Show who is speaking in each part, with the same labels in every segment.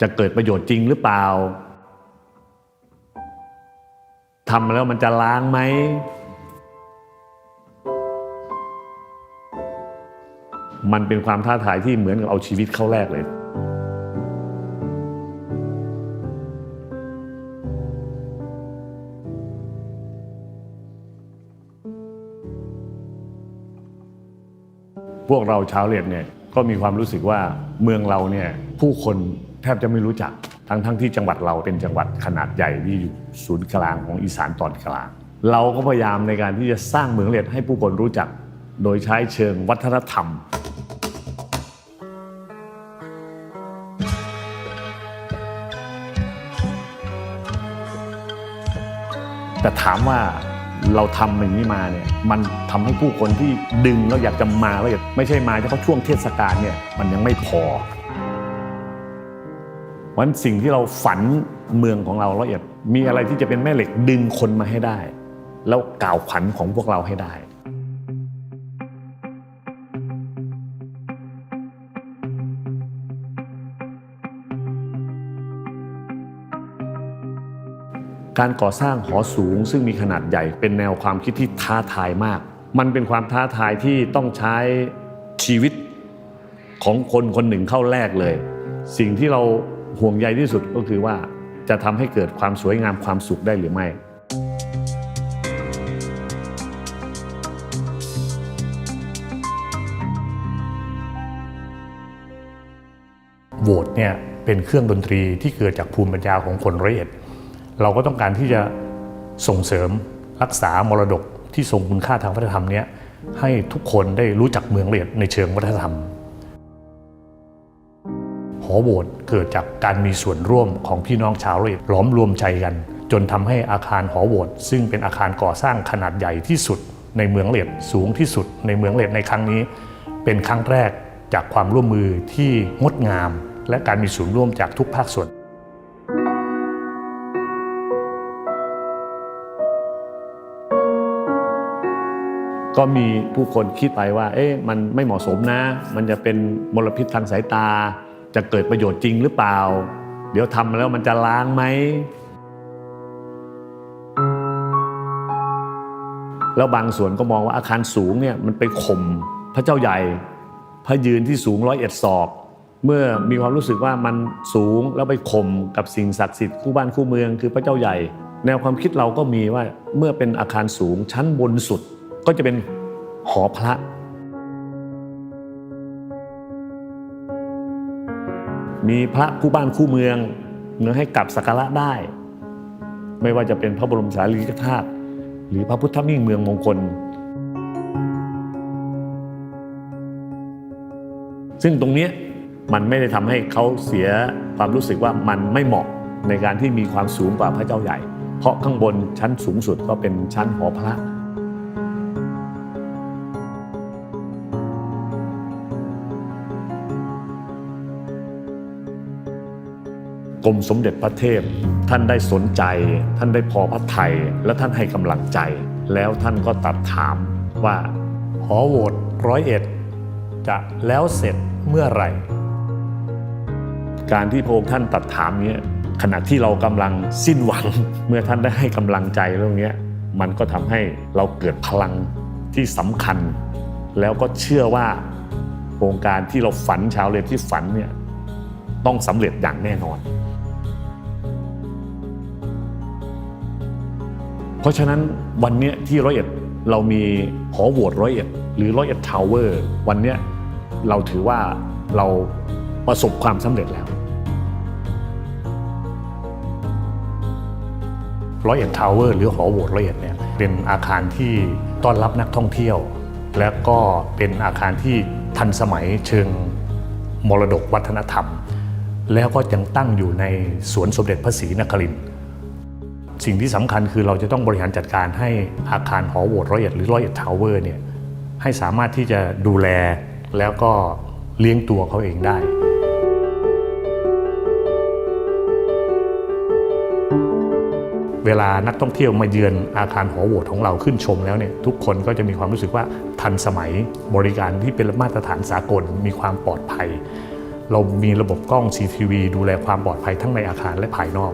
Speaker 1: จะเกิดประโยชน์จริงหรือเปล่าทำแล้วมันจะล้างไหม มันเป็นความท้าทายที่เหมือนกับเอาชีวิตเข้าแลกเลย พวกเราชาวเรียดเนี่ยก็มีความรู้สึกว่าเมืองเราเนี่ยผู้คน แทบจะไม่รู้จักทั้งทั้งที่จังหวัดเราเป็นจังหวัดขนาดใหญ่ที่อยู่ศูนย์กลางของอีสานตอนกลาง เราก็พยายามในการที่จะสร้างเมืองเรียดให้ผู้คนรู้จัก โดยใช้เชิงวัฒนธรรมแต่ถามว่าเราทำอย่างนี้มาเนี่ยมันทำให้ผู้คนที่ดึงแล้วอยากจะมาแล้วอยากไม่ใช่มาเฉพาะช่วงเทศกาลเนี่ยมันยังไม่พอ วันสิ่งที่เราฝันเมืองของเราละเอียดมีอะไรที่จะเป็นแม่เหล็กดึงคนมาให้ได้ แล้วกล่าวขวัญของพวกเราให้ได้การก่อสร้างหอสูงซึ่งมีขนาดใหญ่เป็นแนวความคิดที่ท้าทายมาก มันเป็นความท้าทายที่ต้องใช้ชีวิตของคนคนหนึ่งเข้าแรกเลย สิ่งที่เรา ห่วงใยที่สุดก็คือว่าจะทำให้เกิดความสวยงามความสุขได้หรือไม่
Speaker 2: โหวตเนี่ยเป็นเครื่องดนตรีที่เกิดจากภูมิปัญญาของคนร้อยเอ็ด เราก็ต้องการที่จะส่งเสริมรักษามรดกที่ทรงคุณค่าทางวัฒนธรรมนี้ให้ทุกคนได้รู้จักเมืองร้อยเอ็ดในเชิงวัฒนธรรม หอโหวตเกิดจากการมีส่วนร่วมของพี่น้องชาวร้อยเอ็ดล้อมรวมใจกัน จนทำให้อาคารหอโหวตซึ่งเป็นอาคารก่อสร้างขนาดใหญ่ที่สุด ในเมืองเอ็ดสูงที่สุด ในเมืองเอ็ดในครั้งนี้ เป็นครั้งแรกจากความร่วมมือที่งดงาม และการมีส่วนร่วมจากทุกภาคส่วน
Speaker 1: ก็มีผู้คนคิดไปว่า เอ๊ะ มันไม่เหมาะสมนะ มันจะเป็นมลพิษทางสายตา จะเกิดประโยชน์จริงหรือเปล่า เดี๋ยวทำแล้วมันจะล้างไหม แล้วบางส่วนก็มองว่าอาคารสูงเนี่ยมันไปข่มพระเจ้าใหญ่ พระยืนที่สูงร้อยเอ็ดศอก เมื่อมีความรู้สึกว่ามันสูงแล้วไปข่มกับสิ่งศักดิ์สิทธิ์คู่บ้านคู่เมืองคือพระเจ้าใหญ่ แนวความคิดเราก็มีว่าเมื่อเป็นอาคารสูงชั้นบนสุดก็จะเป็นหอพระ มีพระคู่บ้านคู่เมืองเนื้อให้กลับสักการะได้ ไม่ว่าจะเป็นพระบรมสารีริกธาตุหรือพระพุทธมิ่งเมืองมงคล ซึ่งตรงนี้มันไม่ได้ทำให้เขาเสียความรู้สึกว่ามันไม่เหมาะในการที่มีความสูงกว่าพระเจ้าใหญ่ เพราะข้างบนชั้นสูงสุดก็เป็นชั้นหอพระ รมสมเด็จพระเทพ ท่านได้สนใจ ท่านได้พอพระทัยและท่านให้กำลังใจ แล้วท่านก็ตัดถามว่า
Speaker 2: หอโหวตร้อยเอ็ดจะแล้วเสร็จเมื่อไหร่
Speaker 1: การที่พระองค์ท่านตัดถามเนี้ยขณะที่เรากำลังสิ้นหวัง เมื่อท่านได้ให้กำลังใจเรื่องเนี้ยมันก็ทำให้เราเกิดพลังที่สำคัญ แล้วก็เชื่อว่าโครงการที่เราฝันชาวเรียนที่ฝันเนี่ยต้องสำเร็จอย่างแน่นอน เพราะฉะนั้นวันนี้ที่ร้อยเอ็ดเรามีหอโหวตร้อยเอ็ดหรือร้อยเอ็ดทาวเวอร์วันนี้เราถือว่าเราประสบความสำเร็จแล้ว
Speaker 2: ร้อยเอ็ดทาวเวอร์หรือหอโหวตร้อยเอ็ดเนี่ยเป็นอาคารที่ต้อนรับนักท่องเที่ยว และก็เป็นอาคารที่ทันสมัยเชิงมรดกวัฒนธรรม แล้วก็ยังตั้งอยู่ในสวนสมเด็จพระศรีนครินทร์ สิ่งที่สำคัญคือเราจะต้องบริหารจัดการให้อาคารหอโหวตร้อยเอ็ดหรือร้อยเอ็ดทาวเวอร์เนี่ยให้สามารถที่จะดูแลแล้วก็เลี้ยงตัวเขาเองได้เวลานักท่องเที่ยวมาเยือนอาคารหอโหวตของเราขึ้นชมแล้วเนี่ยทุกคนก็จะมีความรู้สึกว่าทันสมัยบริการที่เป็นมาตรฐานสากลมีความปลอดภัย เรามีระบบกล้อง CCTV ดูแลความปลอดภัยทั้งในอาคารและภายนอก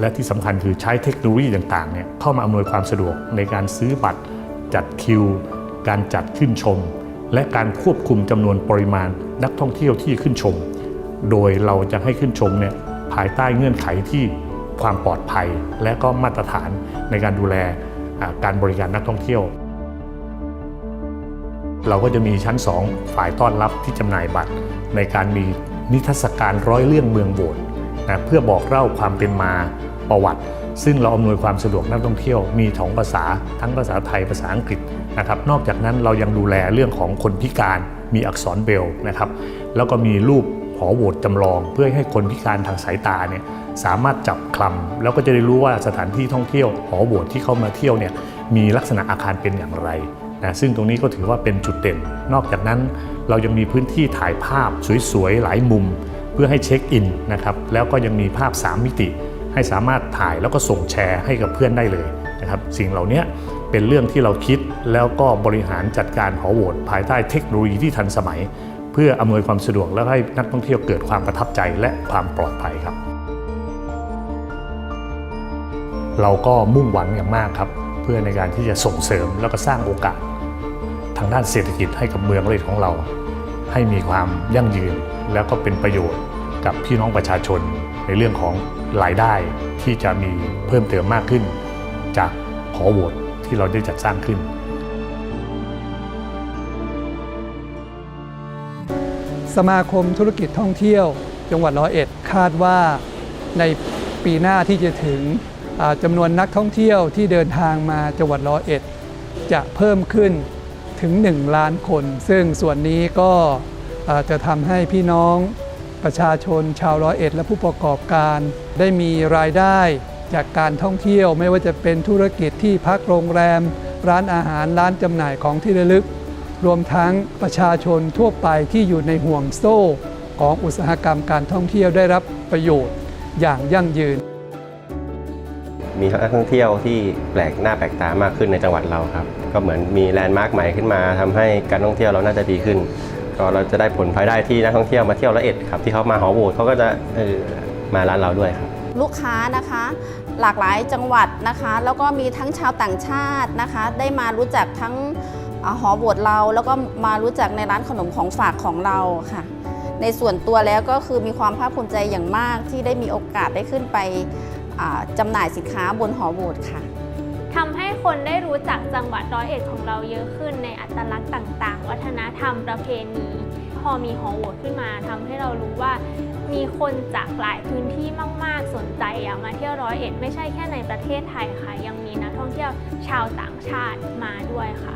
Speaker 2: และที่สำคัญคือใช้เทคโนโลยีต่างๆเนี่ยเข้ามาอำนวยความสะดวกในการซื้อบัตร จัดคิว การจัดขึ้นชม และการควบคุมจำนวนปริมาณนักท่องเที่ยวที่ขึ้นชม โดยเราจะให้ขึ้นชมเนี่ยภายใต้เงื่อนไขที่ความปลอดภัย และก็มาตรฐานในการดูแลการบริการนักท่องเที่ยว เราก็จะมีชั้น 2 ฝ่ายต้อนรับที่จำหน่ายบัตร ในการมีนิทรรศการร้อยเรื่องเมืองโบสถ์นะเพื่อบอกเล่าความเป็นมา ประวัติ ซึ่งเราอำนวยความสะดวกนักท่องเที่ยวมีสองภาษาทั้งภาษาไทยภาษาอังกฤษนะครับนอกจากนั้นเรายังดูแลเรื่องของคนพิการมีอักษรเบลนะครับแล้วก็มีรูปหอโหวตจำลอง เพื่อให้คนพิการทางสายตาเนี่ยสามารถจับคลำแล้วก็จะได้รู้ว่าสถานที่ท่องเที่ยวหอโหวตที่เขามาเที่ยวเนี่ยมีลักษณะอาคารเป็นอย่างไรนะซึ่งตรงนี้ก็ถือว่าเป็นจุดเด่น นอกจากนั้นเรายังมีพื้นที่ถ่ายภาพสวยๆ หลายมุม เพื่อให้เช็คอินนะครับแล้วก็ยังมีภาพ 3 มิติ ให้สามารถถ่ายแล้วก็ส่งแชร์ให้กับเพื่อนได้เลยนะครับสิ่งเหล่านี้เป็นเรื่องที่เราคิดแล้วก็บริหารจัดการหอโหวตภายใต้เทคโนโลยีที่ทันสมัย เพื่ออำนวยความสะดวกและให้นักท่องเที่ยวเกิดความประทับใจและความปลอดภัยครับ เราก็มุ่งหวังอย่างมากครับเพื่อในการที่จะส่งเสริมแล้วก็สร้างโอกาส ทางด้านเศรษฐกิจให้กับเมืองเลยของเรา ให้มีความยั่งยืนแล้วก็เป็นประโยชน์กับพี่น้องประชาชนในเรื่องของ รายได้ที่จะมีเพิ่มเติมมากขึ้น จากหอโหวตที่เราได้จัดสร้างขึ้น
Speaker 3: สมาคมธุรกิจท่องเที่ยว จังหวัดร้อยเอ็ดคาดว่าในปีหน้าที่จะถึงจำนวนนักท่องเที่ยวที่เดินทางมาจังหวัดร้อยเอ็ด จะเพิ่มขึ้นถึง 1 ล้านคน ซึ่งส่วนนี้ก็จะทำให้พี่น้อง ประชาชนชาวร้อยเอ็ดและผู้ประกอบการ ได้มีรายได้จากการท่องเที่ยวไม่ว่าจะเป็นธุรกิจที่พักโรงแรม ร้านอาหารร้านจำหน่ายของที่ระลึก รวมทั้งประชาชนทั่วไปที่อยู่ในห่วงโซ่ของอุตสาหกรรมการท่องเที่ยวได้รับประโยชน์อย่างยั่งยืน
Speaker 4: มีนักท่องเที่ยวที่แปลกหน้าแปลกตามากขึ้นในจังหวัดเราครับ ก็เหมือนมีแลนด์มาร์คใหม่ขึ้นมาทำให้การท่องเที่ยวเราน่าจะดีขึ้น ก็เราจะได้ผลภายได้ที่นักท่องเที่ยวมาเที่ยวละเอ็ดครับที่เขามาหอโหวตเขาก็จะเออมาร้านเราด้วยครับ
Speaker 5: ลูกค้านะคะหลากหลายจังหวัดนะคะ แล้วก็มีทั้งชาวต่างชาตินะคะ ได้มารู้จักทั้งหอโบวชเรา แล้วก็มารู้จักในร้านขนมของฝากของเราค่ะ ในส่วนตัวแล้วก็คือมีความภาคภูมิใจอย่างมากที่ได้มีโอกาสได้ขึ้นไปจำหน่ายสินค้าบนหอโบวชค่ะ
Speaker 6: คนได้รู้จักจังหวัดร้อยเอ็ดของเราเยอะขึ้นในอัตลักษณ์ต่างๆ วัฒนธรรมประเพณี พอมีหอโหวตขึ้นมาทำให้เรารู้ว่า มีคนจากหลายพื้นที่มาก ๆ สนใจอยากมาเที่ยวร้อยเอ็ดไม่ใช่แค่ในประเทศไทยค่ะ ยังมีนักท่องเที่ยวชาวต่างชาติมาด้วยค่ะ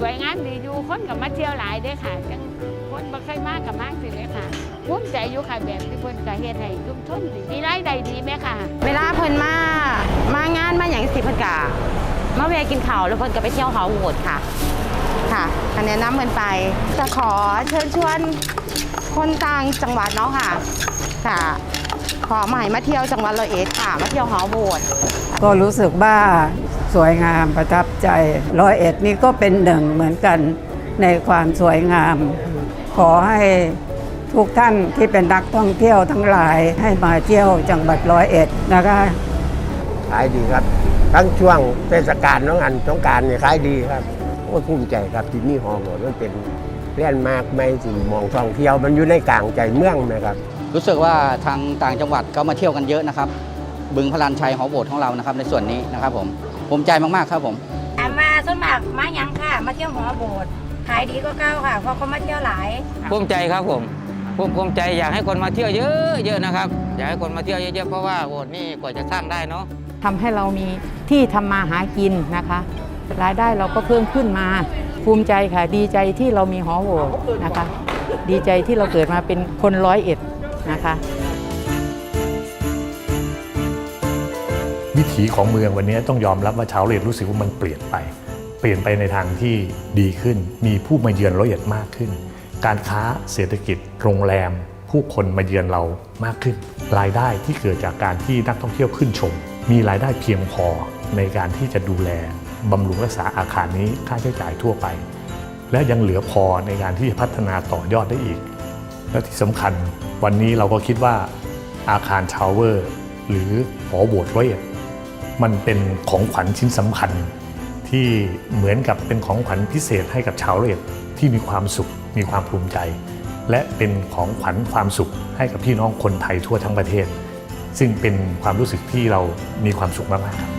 Speaker 7: สวยงามดีอยู่คนกับมาเที่ยวหลายเด้อค่ะจังคนบ่เคยมากับมากสิเลยค่ะภูมิใจอยู่ค่ะแบบที่เพิ่นก็เฮ็ดให้ชุมชนดีมีรายได้ดีแม่ค่ะ
Speaker 8: เวลาเพิ่นมา มางานมาอย่างสิเพิ่นกะ มาแวะกินข้าวแล้วเพิ่นก็ไปเที่ยวหอโหวตค่ะ ค่ะอันแนะนำเพิ่นไปจะขอเชิญชวนคนต่างจังหวัดเนาะค่ะ ค่ะ ขอมาให้มาเที่ยวจังหวัดร้อยเอ็ดค่ะ มาเที่ยวหอโหวต
Speaker 9: ก็รู้สึกว่าสวยงามประทับใจร้อยเอ็ดนี่ก็เป็นหนึ่งเหมือนกันในความสวยงาม ขอให้ทุกท่านที่เป็นนักท่องเที่ยวทั้งหลายให้มาเที่ยวจังหวัดร้อยเอ็ดนะคะ
Speaker 10: ขายดีครับ ทั้งช่วงเทศกาลน้องอันสงกรารเนี่ยขายดีครับโอ้ยภูมิใจครับที่นี่หอโหดมันเป็นเล่นมากไม่สิมองท่องเที่ยวมันอยู่ในกลางใจเมืองนะครับ
Speaker 11: รู้สึกว่าทางต่างจังหวัดก็มาเที่ยวกันเยอะนะครับ บึงพลันชัยหอโบสถ์ของเรานะครับ ในส่วนนี้นะครับผมภูมิใจมากๆครับผม
Speaker 12: มาส่วนมากมาหยังค่ะ มาเที่ยวหอโบสถ์ขายดีก็เก้าค่ะเพราะเขามาเที่ยวหลาย
Speaker 11: ภูมิใจครับผมภูมิภูมิใจอยากให้คนมาเที่ยวเยอะเยอะนะครับ อยากให้คนมาเที่ยวเยอะๆเพราะว่าโบสถ์นี่กว่าจะสร้างได้เนาะ
Speaker 9: ทำให้เรามีที่ทำมาหากินนะคะ รายได้เราก็เพิ่มขึ้นมา ภูมิใจค่ะ ดีใจที่เรามีหอโหวตนะคะ ดีใจที่เราเกิดมาเป็นคนร้อยเอ็ดนะคะ
Speaker 2: วิถีของเมืองวันนี้ต้องยอมรับว่าชาวร้อยเอ็ดรู้สึกว่ามันเปลี่ยนไป เปลี่ยนไปในทางที่ดีขึ้น มีผู้มาเยือนร้อยเอ็ดมากขึ้น การค้าเศรษฐกิจโรงแรม ผู้คนมาเยือนเรามากขึ้น รายได้ที่เกิดจากการที่นักท่องเที่ยวขึ้นชม มีรายได้เพียงพอในการที่จะดูแลบำรุงรักษาอาคารนี้ค่าใช้จ่ายทั่วไป และยังเหลือพอในการที่จะพัฒนาต่อยอดได้อีก
Speaker 1: และที่สำคัญวันนี้เราก็คิดว่าอาคารชาวเวอร์หรือหอโบสถ์ร้อยเอ็ดมันเป็นของขวัญชิ้นสำคัญ ที่เหมือนกับเป็นของขวัญพิเศษให้กับชาวร้อยเอ็ดที่มีความสุขมีความภูมิใจ และเป็นของขวัญความสุขให้กับพี่น้องคนไทยทั่วทั้งประเทศ ซึ่งเป็นความรู้สึกที่เรามีความสุขมากๆครับ